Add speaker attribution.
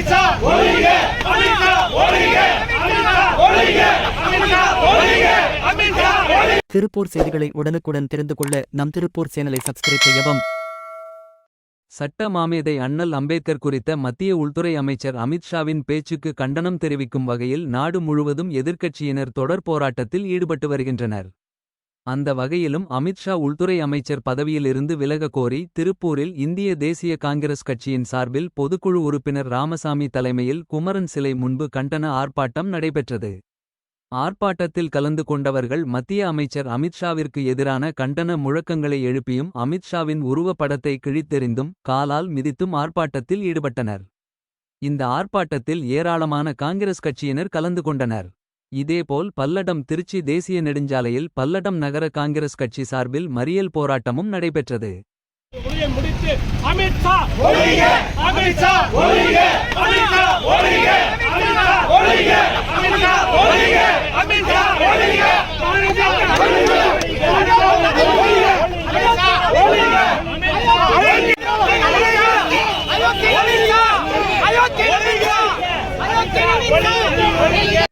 Speaker 1: அமித்ஷா ஒழிக அமித்ஷா ஒழிக அமித்ஷா ஒழிக அமித்ஷா ஒழிக அமித்ஷா ஒழிக
Speaker 2: திருப்பூர் செய்திகளை உடனுக்குடன் தெரிந்து கொள்ள நம் திருப்பூர் சேனலை சப்ஸ்கிரைப் செய்யவும்.
Speaker 3: சட்ட மாமேதை அண்ணல் அம்பேத்கர் குறித்த மத்திய உள்துறை அமைச்சர் அமித்ஷாவின் பேச்சுக்கு கண்டனம் தெரிவிக்கும் வகையில் நாடு முழுவதும் எதிர்க்கட்சியினர் தொடர் போராட்டத்தில் ஈடுபட்டு வருகின்றனர். அந்த வகையிலும் அமித்ஷா உள்துறை அமைச்சர் பதவியிலிருந்து விலக கோரி திருப்பூரில் இந்திய தேசிய காங்கிரஸ் கட்சியின் சார்பில் பொதுக்குழு உறுப்பினர் ராமசாமி தலைமையில் குமரன் சிலை முன்பு கண்டன ஆர்ப்பாட்டம் நடைபெற்றது. ஆர்ப்பாட்டத்தில் கலந்து கொண்டவர்கள் மத்திய அமைச்சர் அமித்ஷாவிற்கு எதிரான கண்டன முழக்கங்களை எழுப்பியும் அமித்ஷாவின் உருவப்படத்தை கிழித்தெறிந்தும் காலால் மிதித்தும் ஆர்ப்பாட்டத்தில் ஈடுபட்டனர். இந்த ஆர்ப்பாட்டத்தில் ஏராளமான காங்கிரஸ் கட்சியினர் கலந்து கொண்டனர். இதேபோல் பல்லடம் திருச்சி தேசிய நெடுஞ்சாலையில் பல்லடம் நகர காங்கிரஸ் கட்சி சார்பில் மறியல் போராட்டமும் நடைபெற்றது
Speaker 1: அயோத்தி